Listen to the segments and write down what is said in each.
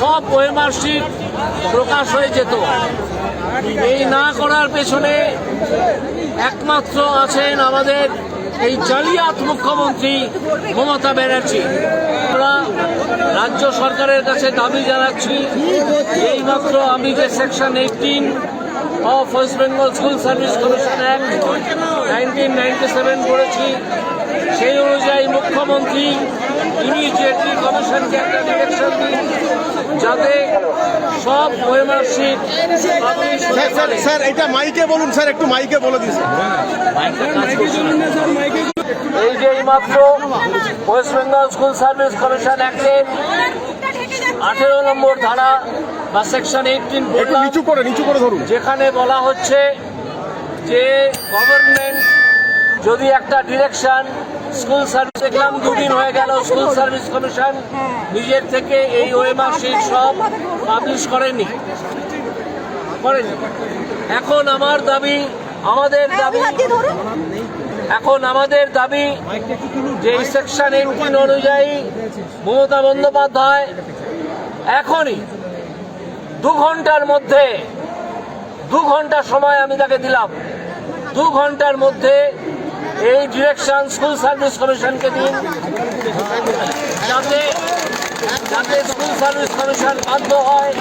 সব ওয়েমার্কশিট প্রকাশ হয়ে যেত। এই না করার পেছনে একমাত্র আছেন আমাদের এই জালিয়াত মুখ্যমন্ত্রী মমতা ব্যানার্জি। আমরা রাজ্য সরকারের কাছে দাবি জানাচ্ছি, এইমাত্র আমি যে section eighteen of West Bengal school service commission act nineteen ninety seven করেছি। সেই অনুযায়ী মুখ্যমন্ত্রী ইমিডিয়েটলি একটা ডিরেকশন দিন যাতে সব ওয়েমার্কশিট পাবলিশ স্যার স্যার স্যার এটা মাইকে বলুন স্যার একটু মাইকে বলে দিন। এই যে এইমাত্র West Bengal school service commission অ্যাক্টের আঠেরো নম্বর ধারা বা সেকশন এইটিন নিচু করে নিচু করে ধরুন। যেখানে বলা হচ্ছে যে গভর্নমেন্ট যদি একটা ডিরেকশন স্কুল সার্ভিস দেখলাম দুদিন হয়ে গেল স্কুল সার্ভিস কমিশন। নিজের থেকে এই ওয়েমার্কশিট সব পাবলিশ করেনি। করেনি। এখন আমার দাবি আমাদের দাবি এখন আমাদের দাবি যে সেকশন এইটিন অনুযায়ী মমতা বন্দ্যোপাধ্যায় এখনই দু ঘণ্টার মধ্যে দু ঘণ্টা সময় আমি তাকে দিলাম। দু ঘণ্টার মধ্যে এই ডিরেকশন স্কুল সার্ভিস কমিশনকে দিন। যাতে যাতে স্কুল সার্ভিস কমিশন বাধ্য হয়।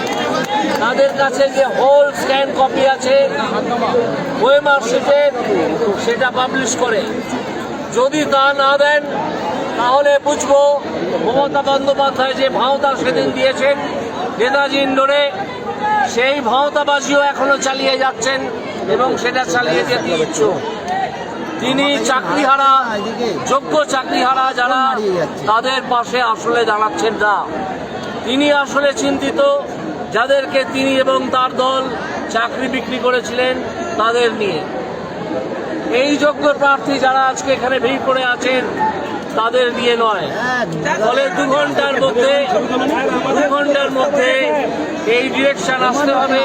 তাদের কাছে যে হোল স্ক্যান কপি আছে, ওই মার্কশিটের সেটা পাবলিশ করে। যদি তা না দেন, তাহলে বুঝব মমতা বন্দ্যোপাধ্যায় যে ভাওতা সেদিন দিয়েছেন, নেতাজি ইন্ডোরে। সেই ভাওতাবাজিও এখনও চালিয়ে যাচ্ছেন এবং সেটা চালিয়ে যেতে ইচ্ছুক। তিনি চাকরিহারা, যোগ্য চাকরিহারা যারা তাদের পাশে আসলে দাঁড়াচ্ছেন না। তিনি আসলে চিন্তিত, যাদেরকে তিনি এবং তার দল চাকরি বিক্রি করেছিলেন তাদের নিয়ে। এই যোগ্য প্রার্থী যারা আজকে এখানে ভিড় করে আছেন তাদের নিয়ে নয়। ফলে দু ঘণ্টার মধ্যে দু ঘণ্টার মধ্যে এই ডিরেকশন আসতে হবে।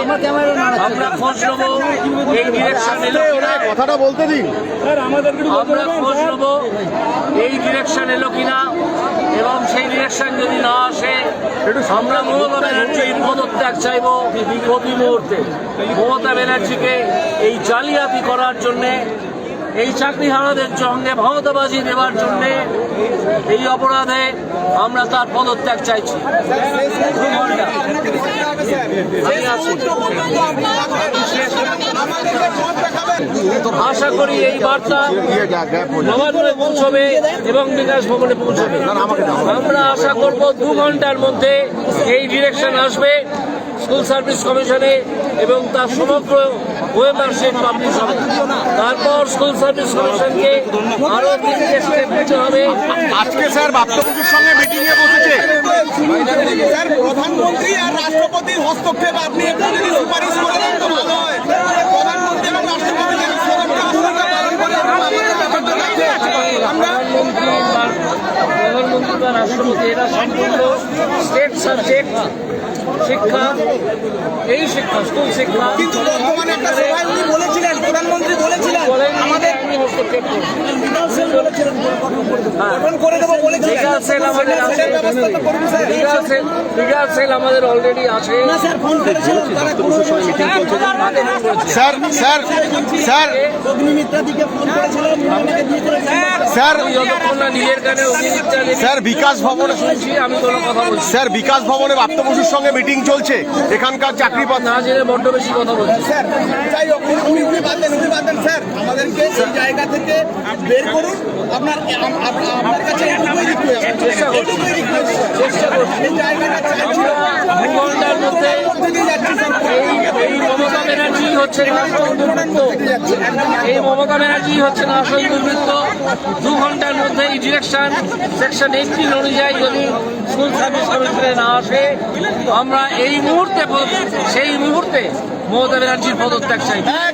আমরা খোঁজ নেব। এই ডিরেকশন এলো কিনা কথাটা বলতে দিন। আমরা খোঁজ নেব। এই ডিরেকশন এলো কিনা এবং সেই ডিরেকশন যদি না আসে আমরা মমতা ব্যানার্জির পদত্যাগ চাইব প্রতি মুহূর্তে। মমতা ব্যানার্জিকে এই জালিয়াতি করার জন্যে এই চাকরিহারাদের সঙ্গে ভাওতাবাজি দেওয়ার জন্যে এই অপরাধে আমরা তার পদত্যাগ চাইছি। আশা করি এই বার্তা নবান্নে পৌঁছবে এবং বিকাশ ভবনে পৌঁছবে। আমরা আশা করব দু ঘণ্টার মধ্যে এই ডিরেকশন আসবে। স্কুল সার্ভিস কমিশনে এবং তার সমগ্র ওয়েবমার্কশিট পাবলিশ হবে তারপর স্কুল সার্ভিস কমিশনকে আরও তিনটে স্টেপ নিতে হবে। আজকে স্যার সঙ্গে মিটিং এ বসেছে। স্যার প্রধানমন্ত্রী আর রাষ্ট্রপতির হস্তক্ষেপ আপনি একটু যদি সুপারিশ করে দেন তো ভালো হয়। প্রধানমন্ত্রী এবং রাষ্ট্রপতি যেন সরকার ভূমিকা পালন করে আমাদের ব্যাপারটা দেখতে আমরা প্রধানমন্ত্রী বা রাষ্ট্রপতি এরা সম্পূর্ণ স্টেট সাবজেক্ট শিক্ষা এই শিক্ষা স্কুল শিক্ষা। কিন্তু বর্তমানে একটা সভায় উনি বলেছিলেন প্রধানমন্ত্রী বলেছিলেন লিগাল সেল আমাদের স্যার অলরেডি আছে বিকাশ ভবনে শুনছি আমি কোনো কথা বলছি স্যার বিকাশ ভবনে বাপ্তবসুর সঙ্গে মিটিং চলছে। এখানকার চাকরি পাত না জেনে বড্ড বেশি কথা বলছি। স্যার যাই হোক উনি- উনি উনি বাদ দেন উনি বাদ দেন স্যার। আমাদেরকে এই জায়গা থেকে বের করুন। আপনার আপনার কাছে এটুকুই রিকোয়েস্ট চেষ্টা করছি। চেষ্টা করছি। এই জায়গাটা চাইছি দু ঘণ্টার মধ্যে থেকে যাচ্ছি স্যার এই এই মমতা ব্যানার্জি হচ্ছে আসল দুর্বৃত্ত। এই মমতা ব্যানার্জি হচ্ছে আসল দুর্বৃত্ত। দু ঘণ্টার মধ্যে এই ডিরেকশন সেকশন এইটিন অনুযায়ী যদি স্কুল সার্ভিস কমিশনে না আসে আমরা এই মুহূর্তে সেই মুহূর্তে মমতা ব্যানার্জির পদত্যাগ চাই।